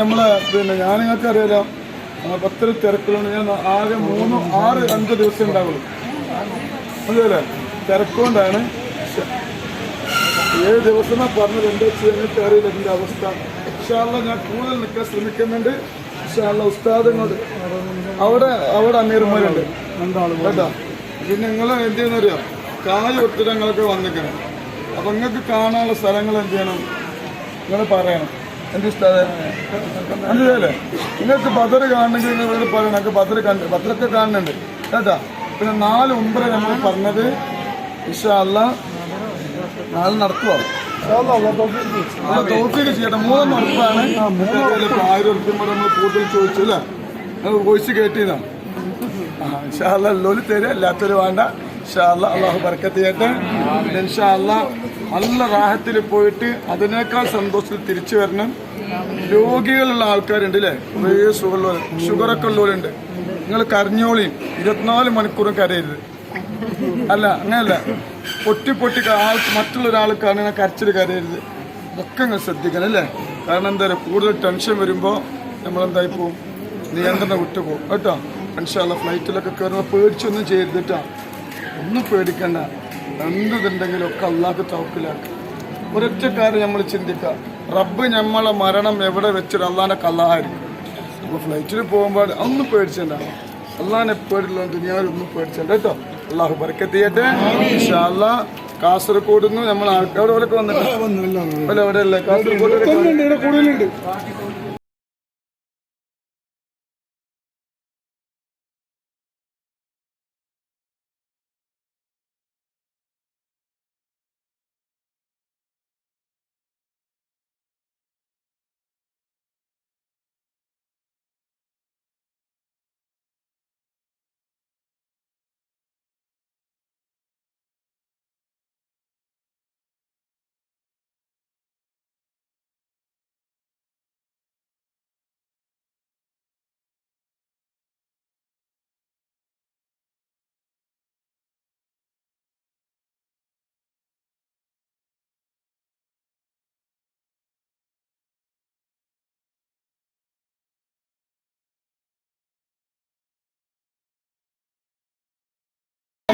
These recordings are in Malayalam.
നമ്മളെ പിന്നെ ഞാൻ നിങ്ങൾക്ക് അറിയാലോ നമ്മളെ പത്തിൽ തിരക്കുകളുണ്ട് ഞാൻ ആകെ മൂന്ന് ആറ് അഞ്ച് ദിവസം ഉണ്ടാവുള്ളൂ. അതല്ലേ തിരക്കുകൊണ്ടാണ്. ഏഴ് ദിവസം പറഞ്ഞത് എന്താ ചെയ്യുന്നിട്ട് അറിയില്ല എന്റെ അവസ്ഥ. ഇഷ്ടമുള്ള ഞാൻ കൂടുതൽ നിൽക്കാൻ ശ്രമിക്കുന്നുണ്ട്. ഇഷ്ടമുള്ള ഉസ്താദുണ്ട് അവിടെ അവിടെ അമീർമാരുണ്ട്. കേട്ടോ? പിന്നെ നിങ്ങൾ എന്ത് ചെയ്യുന്നറിയോ? കാൽ ഒത്തിരങ്ങളൊക്കെ വന്നിക്കണം അപ്പൊ നിങ്ങൾക്ക് കാണാനുള്ള സ്ഥലങ്ങൾ എന്ത് ചെയ്യണം? നിങ്ങൾ പറയണം. എന്ത് അല്ലേ മനസ്സിലല്ലേ നിങ്ങൾക്ക് ബദർ കാണണമെങ്കിൽ നിങ്ങൾ ഇവിടെ പറയണം ഞങ്ങൾക്ക് ബദർ കണ്ട് ബദറൊക്കെ കാണുന്നുണ്ട്. കേട്ടാ? പിന്നെ നാല് ഒമ്പത് നമ്മൾ പറഞ്ഞത്. ഇൻഷാല്ല നാളെ നടത്തുവാ? തോഫിക്ക്. ചെയ്യട്ടെ. മൂന്ന് ഉറപ്പാണ്. ആയിരം ഉറപ്പും കൂടെ നമ്മൾ കൂടുതൽ ചോദിച്ചു അല്ലേ? അത് വോയിസ് കേട്ടിയതാണ് ഇൻഷാല്ല ലോലി തരും അല്ലാത്തൊരു വേണ്ട. ഇൻഷാല്ല അള്ളാഹു ബർക്കത്ത് ചെയ്യട്ടെ. ഇൻഷാല്ല നല്ല റാഹത്തിൽ പോയിട്ട് അതിനേക്കാൾ സന്തോഷത്തിൽ തിരിച്ചു വരണം. രോഗികളുള്ള ആൾക്കാരുണ്ട് അല്ലേ കുറേ ഷുഗർ ഷുഗറൊക്കെ ഉള്ളവരുണ്ട് നിങ്ങൾ കരഞ്ഞോളിയും ഇരുപത്തിനാല് മണിക്കൂറും കരയരുത്. അല്ല അങ്ങനല്ല പൊട്ടി പൊട്ടി ആൾ മറ്റുള്ള ഒരാൾ കാണുന്ന കരച്ചിൽ കരയരുത്. ഒക്കെ നിങ്ങൾ ശ്രദ്ധിക്കണം അല്ലേ? കാരണം എന്താ പറയുക? കൂടുതൽ ടെൻഷൻ വരുമ്പോൾ നമ്മളെന്തായി പോവും? നിയന്ത്രണം വിട്ടു പോകും കേട്ടോ? മനുഷ്യ ഫ്ലൈറ്റിലൊക്കെ കയറുമ്പോൾ പേടിച്ചൊന്നും ചെയ്യരുത് കേട്ടോ ഒന്നും പേടിക്കണ്ട. എന്തുണ്ടെങ്കിലും ഒക്കെ അള്ളാഹ് തവക്കിലാക്കുക ഒരൊറ്റ കാര്യം നമ്മൾ ചിന്തിക്കുക. റബ്ബ് നമ്മളെ മരണം എവിടെ വെച്ചിട്ട് അള്ളാന്റെ കള്ളായിരിക്കും അപ്പോൾ ഫ്ലൈറ്റിൽ പോകുമ്പോൾ ഒന്നും പേടിച്ചിട്ടുണ്ടാവും അള്ളാഹിനെ പേടില്ല ദുനിയാവിലൊന്നും പേടിച്ചണ്ട കേട്ടോ. അള്ളാഹു ബർക്കത്ത് ചെയ്യട്ടെ ഇൻഷാ അല്ലാ കാസർഗോഡ് നിന്ന് നമ്മൾ ആൾക്കാർ പോലൊക്കെ വന്നിട്ട് അല്ല എവിടെയല്ലേ? കാസർഗോഡ് കൂടുതലുണ്ട്.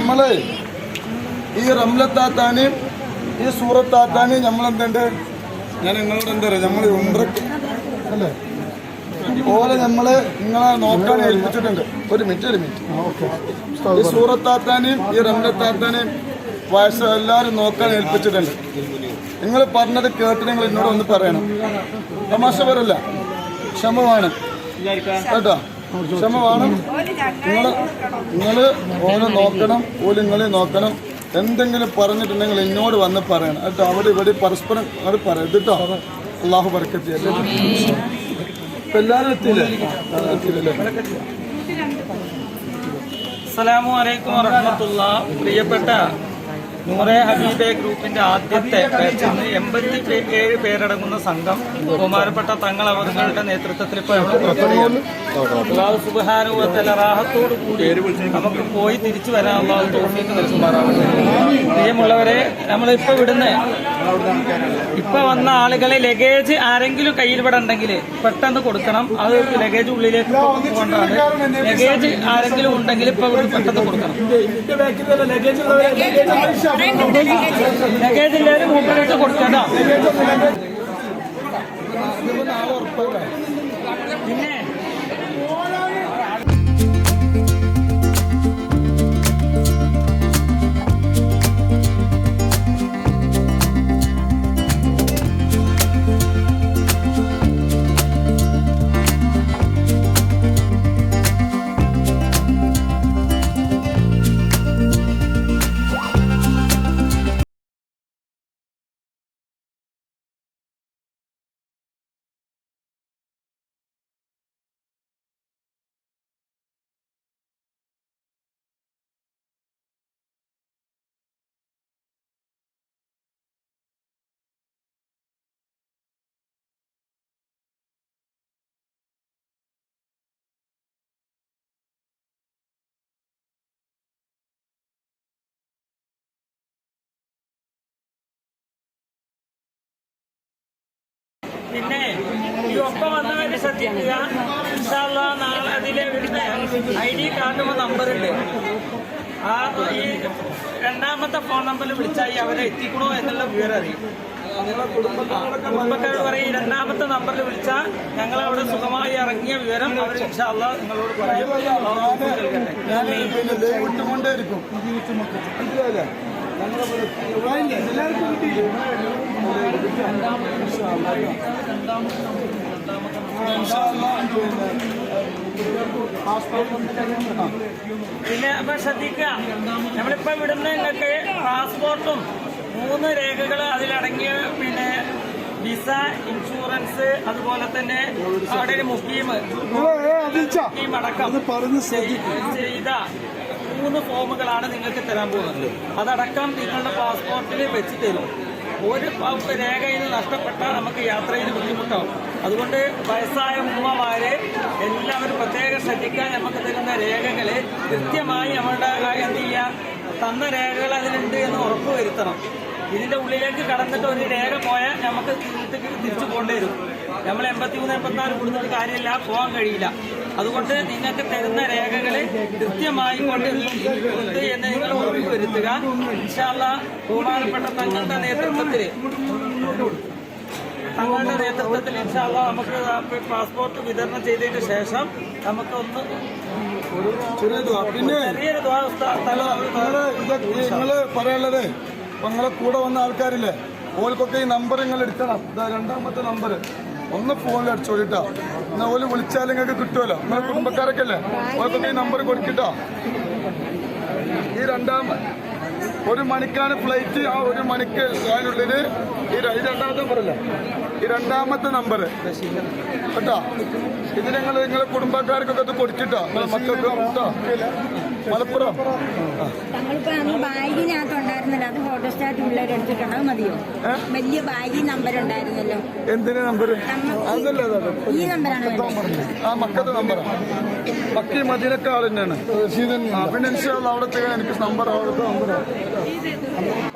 നമ്മളെ ഈ റംലത്താത്താനെയും ഈ സൂറത്താത്താനെയും നമ്മളെന്തുണ്ട് ഞാൻ നിങ്ങളോട് എന്താ പറയുക നമ്മൾ ഉംറക്ക് അല്ലേ? ഓലെ നമ്മൾ നിങ്ങളെ നോക്കാൻ ഏൽപ്പിച്ചിട്ടുണ്ട്. ഒരു മിനിറ്റ് ഒരു മിനിറ്റ്. ഈ സൂറത്താത്താനെയും ഈ റംലത്താത്താനെയും വയസ്സ് എല്ലാവരും നോക്കാൻ ഏൽപ്പിച്ചിട്ടുണ്ട്. നിങ്ങൾ പറഞ്ഞത് കേട്ട് നിങ്ങൾ എന്നോട് ഒന്ന് പറയണം. തമാശ പറയല്ല ക്ഷമമാണ്. കേട്ടോ? ക്ഷമമാണ് നിങ്ങൾ നിങ്ങൾ ഓനെ നോക്കണം ഓൽ നിങ്ങളെ നോക്കണം. എന്തെങ്കിലും പറഞ്ഞിട്ടുണ്ടെങ്കിൽ എന്നോട് വന്ന് പറയണം. കേട്ടോ അവിടെ ഇവിടെ പരസ്പരം അവിടെ പറയരുത് കേട്ടോ അള്ളാഹു ബർക്കത്ത് അല്ലേ ഇപ്പം എല്ലാവരും എത്തിയില്ലേ? എത്തിയില്ലേ അസ്സലാമു അലൈക്കും വറഹമത്തുള്ള പ്രിയപ്പെട്ട നൂറെ ഹബീബെ ഗ്രൂപ്പിന്റെ ആദ്യത്തെ എൺപത്തി ഏഴ് പേരടങ്ങുന്ന സംഘം ബഹുമാനപ്പെട്ട തങ്ങൾ അവരുടെ നേതൃത്വത്തിൽ കൂടി നമുക്ക് പോയി തിരിച്ചു വരാനുള്ള തോന്നിയൊക്കെ നൽകുമാറാവട്ടെ പ്രിയമുള്ളവരെ നമ്മളിപ്പോ ഇവിടുന്ന് ഇപ്പൊ വന്ന ആളുകളെ ലഗേജ് ആരെങ്കിലും കയ്യിൽ ഇവിടെ ഉണ്ടെങ്കിൽ പെട്ടെന്ന് കൊടുക്കണം. അത് ലഗേജ് ഉള്ളിലേക്ക് കൊണ്ടാണ് ലഗേജ് ആരെങ്കിലും ഉണ്ടെങ്കിൽ ഇപ്പൊ പെട്ടെന്ന് കൊടുക്കണം. ലഗേജ് ഇല്ലാതെ മൂപ്പർക്ക് കൊടുക്കട്ടോ പിന്നെ പിന്നെ ഈ ഒപ്പം വന്നവരെ ശ്രദ്ധിക്കുക ഇൻഷാല്ല നാളെ അതിലെ ഐ ഡി കാർഡുമ്പോൾ നമ്പറുണ്ട്. ആ ഈ രണ്ടാമത്തെ ഫോൺ നമ്പറിൽ വിളിച്ചാൽ അവരെ എത്തിക്കണോ എന്നുള്ള വിവരം അറിയും. കുടുംബക്കാരോട് പറയും രണ്ടാമത്തെ നമ്പറിൽ വിളിച്ചാൽ ഞങ്ങൾ അവിടെ സുഖമായി ഇറങ്ങിയ വിവരം അവർ ഇൻഷാല്ല നിങ്ങളോട് പറയും. പോലെ- എല്ലാവർക്കും? പിന്നെ, അപ്പൊ ശ്രദ്ധിക്കുക. നമ്മളിപ്പോ ഇവിടുന്ന് നിങ്ങൾക്ക് പാസ്പോർട്ടും മൂന്ന് രേഖകൾ അതിലടങ്ങിയ പിന്നെ വിസ ഇൻഷുറൻസ് അതുപോലെ തന്നെ അവിടെ ഒരു മുസ്ലിം. മുഖീം അടക്കം ചെയ്ത മൂന്ന് ഫോമുകളാണ് നിങ്ങൾക്ക് തരാൻ പോകുന്നത്. അതടക്കം നിങ്ങളുടെ പാസ്പോർട്ടിൽ വെച്ച് തരും. ഒരു രേഖയിൽ നഷ്ടപ്പെട്ടാൽ നമുക്ക് യാത്രയിൽ ബുദ്ധിമുട്ടാവും. അതുകൊണ്ട് വയസ്സായ ഉമ്മമാരെ എല്ലാവരും പ്രത്യേകം ശ്രദ്ധിക്കാൻ നമുക്ക് തരുന്ന രേഖകളെ കൃത്യമായി നമ്മളുടെ എന്ത് ചെയ്യാം തന്ന രേഖകൾ അതിലുണ്ട് എന്ന് ഉറപ്പ് വരുത്തണം ഇതിന്റെ ഉള്ളിലേക്ക് കടന്നിട്ട് ഒരു രേഖ പോയാൽ നമുക്ക് തിരിച്ചു പോകേണ്ടി വരും. നമ്മൾ എൺപത്തി മൂന്ന് എൺപത്തിനാല് കൊടുത്തിട്ട് കാര്യമില്ല. പോകാൻ കഴിയില്ല. അതുകൊണ്ട് നിങ്ങൾക്ക് തരുന്ന രേഖകൾ കൃത്യമായി കൊണ്ട് കൊടുത്ത് എന്ന് നിങ്ങൾ ഉറപ്പ് വരുത്തുക. ഇൻഷാല്ല ബഹുമാനപ്പെട്ട തങ്ങളുടെ നേതൃത്വത്തിൽ തങ്ങളുടെ നേതൃത്വത്തിൽ ഇൻഷാല്ല നമുക്ക് പാസ്പോർട്ട് വിതരണം ചെയ്തതിന് ശേഷം നമുക്ക് ഒന്ന്. പിന്നെ നിങ്ങൾ പറയാനുള്ളത് നിങ്ങളെ കൂടെ വന്ന ആൾക്കാരില്ലേ? ഓൽക്കൊക്കെ ഈ നമ്പർ നിങ്ങൾ എടുക്കണം. ഇതാ രണ്ടാമത്തെ നമ്പർ ഒന്ന് ഫോണിൽ അടിച്ചോളിട്ടോ എന്നാ ഓൽ വിളിച്ചാൽ നിങ്ങൾക്ക് കിട്ടുമല്ലോ നിങ്ങളെ കുടുംബക്കാരൊക്കെ അല്ലേ നമ്പർ കൊടുക്കിട്ടോ. ഈ രണ്ടാം ഒരു മണിക്കാണ് ഫ്ലൈറ്റ് ആ ഒരു മണിക്ക് അതിനുള്ളിൽ ഈ രണ്ടാമത്തെ നമ്പറല്ലേ ഈ രണ്ടാമത്തെ നമ്പർ കേട്ടോ? ഇത് നിങ്ങൾ നിങ്ങളെ കുടുംബക്കാർക്കൊക്കെ ഇത് കൊടുത്തിട്ടോ നിങ്ങളെ മക്കൾക്ക് കേട്ടോ മലപ്പുറം? അന്ന് ബാഗിനകത്ത് ഉണ്ടായിരുന്നല്ലോ. അത് ഫോട്ടോസ്റ്റാറ്റ് പിള്ളേർ എടുത്തിട്ടുണ്ടോ. മതിയോ? വലിയ ബാഗി നമ്പർ ഉണ്ടായിരുന്നല്ലോ. എന്തിന് നമ്പർ അതല്ലേ ഈ നമ്പറാണ് ആ മക്കത്തെ മക്കി തന്നെയാണ് പിന്നെ അവിടെ എനിക്ക് നമ്പർ അവിടുത്തെ നമ്പറാണ്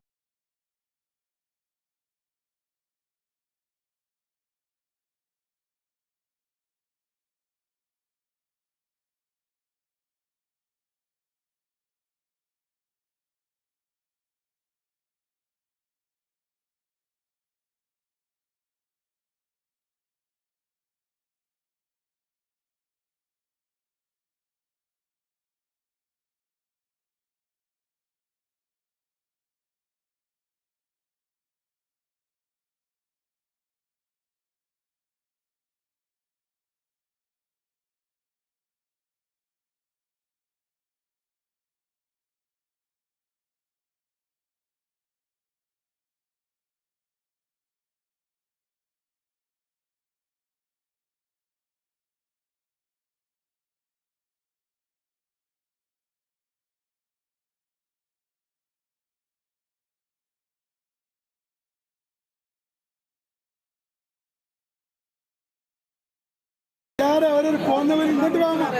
അവരൊരു പോന്നവൻ ഇങ്ങോട്ട് വാങ്ങാം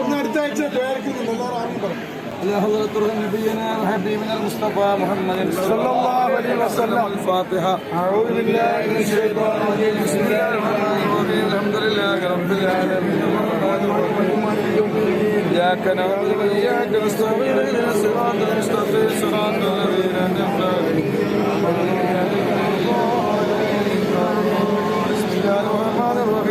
ഇന്ന് അടുത്ത ആഴ്ച പേർക്കുന്നുണ്ട് എല്ലാവരും ആദ്യം പറയും يا حضرة نبينا وحبيبنا المصطفى محمد صلى الله عليه وسلم. الفاتحة أعوذ بالله من الشيطان الرجيم بسم الله الرحمن الرحيم الحمد لله رب العالمين الرحمن الرحيم مالك يوم الدين إياك نعبد وإياك نستعين اهدنا الصراط المستقيم صراط الذين أنعمت عليهم الرحمن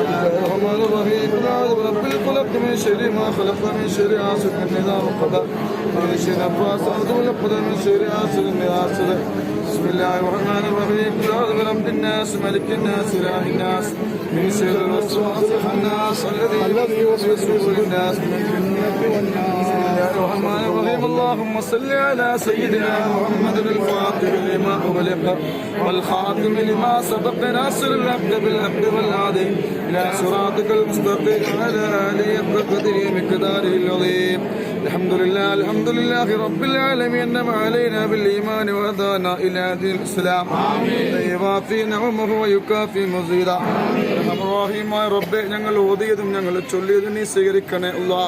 الرحمن الرحيم. قل أعوذ برب الفلق من شر ما خلق من شر حاسد إذا وقب من شر نفاثات في العقد من شر حاسد إذا حسد بسم الله الرحمن الرحيم قل أعوذ برب الناس ملك الناس إله الناس من شر الوسواس الخناس الذي يوسوس الناس من الجنة والناس الرحمن الرحيم. اللهم صل على سيدنا محمد الفاتح لما أغلق والخاتم لما سبق ناصر العبد بالعبد والعادي إلى صراطك المستقيم على آله قدره مقداره العظيم. الحمد لله الحمد لله رب العالمين أنعم علينا بالإيمان وهدانا إلى دين الإسلام يوافي نعمه ويكافي مزيدا റഹീമായ റബ്ബെ ഞങ്ങൾ ഓതിയതും ഞങ്ങൾ ചൊല്ലിയതും നീ സ്വീകരിക്കണേ അല്ലാ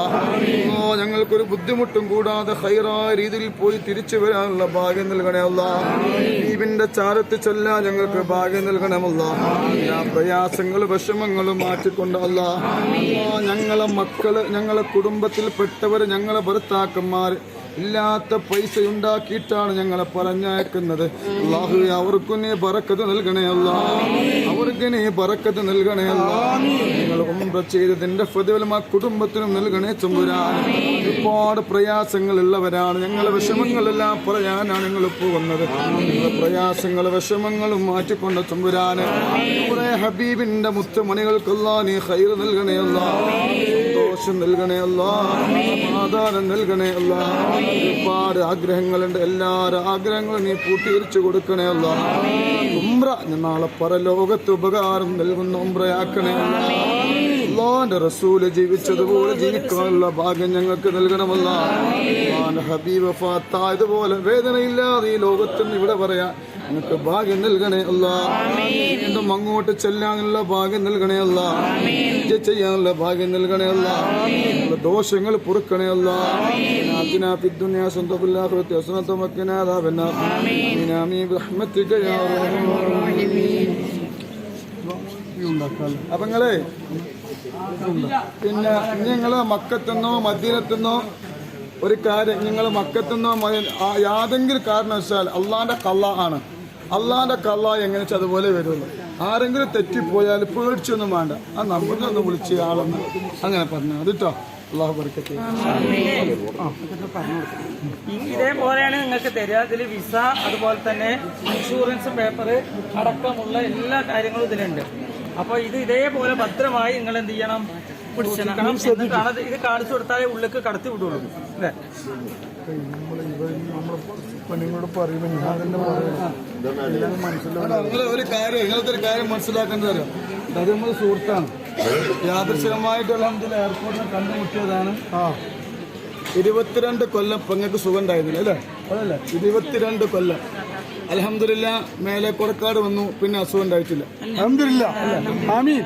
അല്ലാ, ഞങ്ങൾക്കൊരു ബുദ്ധിമുട്ടും കൂടാതെ ഹൈറായ രീതിയിൽ പോയി തിരിച്ചു വരാനുള്ള ഭാഗ്യം നൽകണേ അല്ലാ ദീപിന്റെ ചാരത്ത് ചൊല്ലാൻ ഞങ്ങൾക്ക് ഭാഗ്യം നൽകണമല്ല. പ്രയാസങ്ങളും വിഷമങ്ങളും മാറ്റിക്കൊണ്ട് ഞങ്ങളെ മക്കൾ ഞങ്ങളെ കുടുംബത്തിൽപ്പെട്ടവര് ഞങ്ങളെ ഭർത്താക്കന്മാർ ഇല്ലാത്ത പൈസ ഉണ്ടാക്കിയിട്ടാണ് ഞങ്ങളെ പറഞ്ഞയക്കുന്നത്. അള്ളാഹു അവർക്കു നീ ബറക്കത്ത് നൽകണേ അല്ല. അവർക്ക് നീ ബറക്കത്ത് നൽകണേ അല്ല. നിങ്ങൾ ഉംറ ചെയ്തതിന്റെ ഫതിവലും ആ കുടുംബത്തിനും നൽകണേ ചുമ്പുരാൻ. ഒരുപാട് പ്രയാസങ്ങൾ ഉള്ളവരാണ് ഞങ്ങളെ വിഷമങ്ങളെല്ലാം പറയാനാണ് ഞങ്ങൾ പോകുന്നത്. നിങ്ങളെ പ്രയാസങ്ങൾ വിഷമങ്ങളും മാറ്റിക്കൊണ്ട് ചുമ്പുരാന്. ഹബീബിന്റെ മുത്തുമണികൾക്കല്ല നീ ഹൈർ നൽകണേ സന്തോഷം നൽകണേ അല്ല. സമാധാനം നൽകണേ അല്ല. ഒരുപാട് ആഗ്രഹങ്ങളുണ്ട്. എല്ലാ ആഗ്രഹങ്ങളും നീ പൂട്ടിയിരിച്ചു കൊടുക്കണേ അല്ല. ഉംറ നാളെ പരലോകത്ത് ഉപകാരം നൽകുന്ന അല്ല. അള്ളാന്റെ റസൂൽ ജീവിച്ചതുപോലെ ജീവിക്കാനുള്ള ഭാഗ്യം ഞങ്ങൾക്ക് നൽകണമല്ല ഹബീബ് ഫാത്തായതുപോലെ വേദനയില്ലാതെ ഈ ലോകത്തിൽ നിന്ന് ഇവിടെ പറയാൻ ഞങ്ങൾക്ക് ഭാഗ്യം നൽകണേ അല്ല വീണ്ടും അങ്ങോട്ട് ചെല്ലാനുള്ള ഭാഗ്യം നൽകണേ അല്ല ഹജ്ജ് ചെയ്യാനുള്ള ഭാഗ്യം നൽകണേ അല്ല ഞങ്ങളുടെ ദോഷങ്ങൾ പൊറുക്കണേ അല്ല آتنا في الدنيا حسنة وفي الآخرة حسنة وقنا عذاب النار آمين آمين برحمتك يا أرحم الراحمين അപ്പൊ നിങ്ങളെ പിന്നെ ഞങ്ങള് മക്കത്തെന്നോ മദീനത്തെന്നോ ഒരു കാര്യം നിങ്ങൾ മക്കത്തെന്നോ മദീന- ആ യാതെങ്കിലും കാരണവശാൽ അള്ളാന്റെ കള്ള ആണ് അള്ളാന്റെ കള്ള എങ്ങനെ അതുപോലെ വരുള്ളൂ ആരെങ്കിലും തെറ്റിപ്പോയാൽ പേടിച്ചൊന്നും വേണ്ട. ആ നമ്പറിൽ ഒന്ന് വിളിച്ച് ആളെന്ന് അങ്ങനെ പറഞ്ഞു അത് കേട്ടോ അള്ളാഹു ബർക്കത്തെ. ഇതേപോലെയാണ് നിങ്ങൾക്ക് തരിക. ഇതിൽ വിസ അതുപോലെ തന്നെ ഇൻഷുറൻസ് പേപ്പർ അടക്കമുള്ള എല്ലാ കാര്യങ്ങളും ഇതിലുണ്ട്. അപ്പൊ ഇത് ഇതേപോലെ ഭദ്രമായി നിങ്ങൾ എന്ത് ചെയ്യണം? ഇത് കാണിച്ചു കൊടുത്താലേ ഉള്ളിലേക്ക് കടത്തി വിടുള്ളൂ അല്ലേ പറയുമ്പോൾ ഞാൻ തന്നെ ഒരു കാര്യം ഇങ്ങനത്തെ ഒരു കാര്യം മനസ്സിലാക്കേണ്ടത് അറിയാം അത് നമ്മൾ സുഹൃത്താണ് യാദൃശികമായിട്ടുള്ള നമ്മുടെ എയർപോർട്ടിനെ കണ്ടുമുട്ടിയതാണ് ആ ഇരുപത്തിരണ്ട് കൊല്ലം പെങ്ങൾക്ക് സുഖം ഉണ്ടായിരുന്നില്ല അല്ലേ അതല്ലേ ഇരുപത്തിരണ്ട് കൊല്ലം അലഹമില്ല മേലെ കൊടക്കാട് വന്നു പിന്നെ അസുഖം ഉണ്ടായിട്ടില്ല അലഹമില്ല ആമീൻ.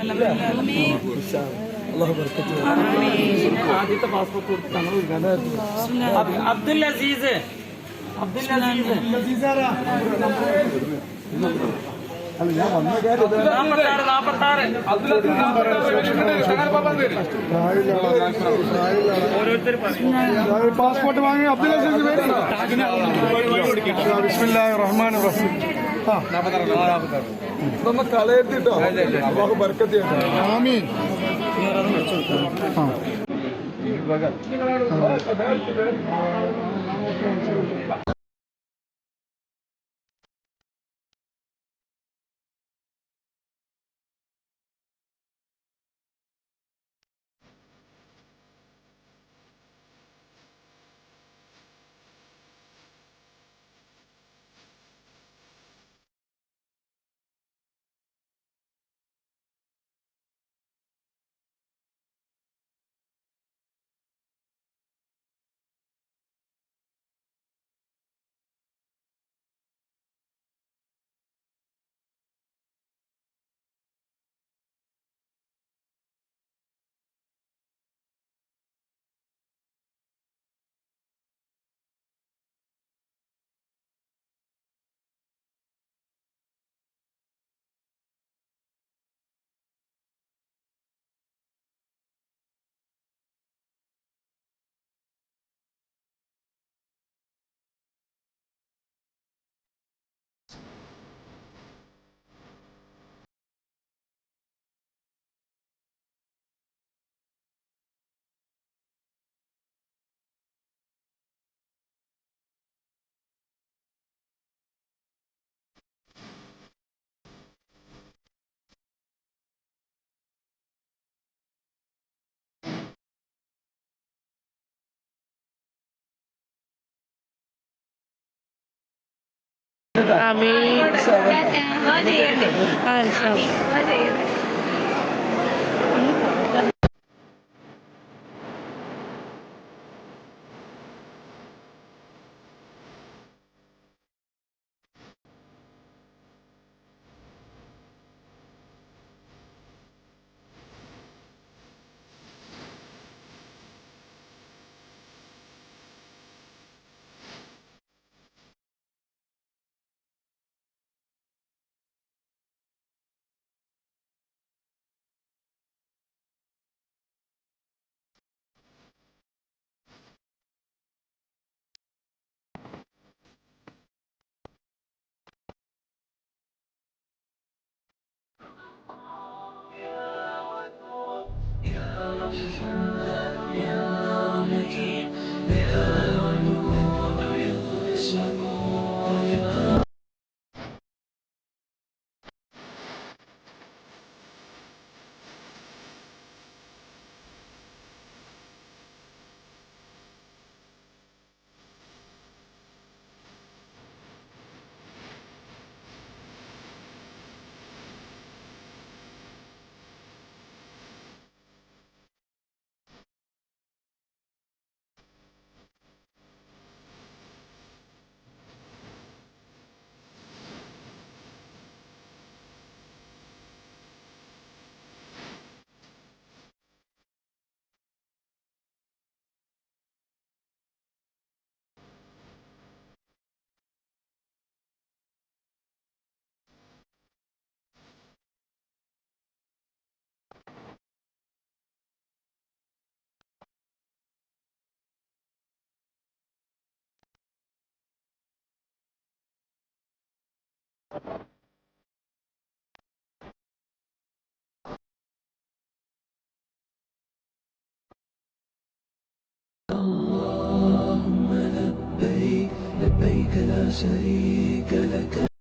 ആദ്യത്തെ പാസ്പോർട്ട് കൊടുത്ത് തങ്ങൾ അബ്- അബ്ദുൽ അസീസ് അബ്ദുൽ അസീസ് അല്ല ഞാൻ വന്ന കാര്യം പാസ്പോർട്ട് വാങ്ങി അബ്ദുൽ അസീസ് പേര് ബിസ്മില്ലാഹി റഹ്മാൻ റഹീം ആ. നമ്മ കളയത്തിട്ടോ അള്ളാഹു ബർക്കത്ത് ചെയ്യട്ടെ ആമീൻ ആ ആമീൻ ആ اللهم لبيك لبيك لا شريك لك.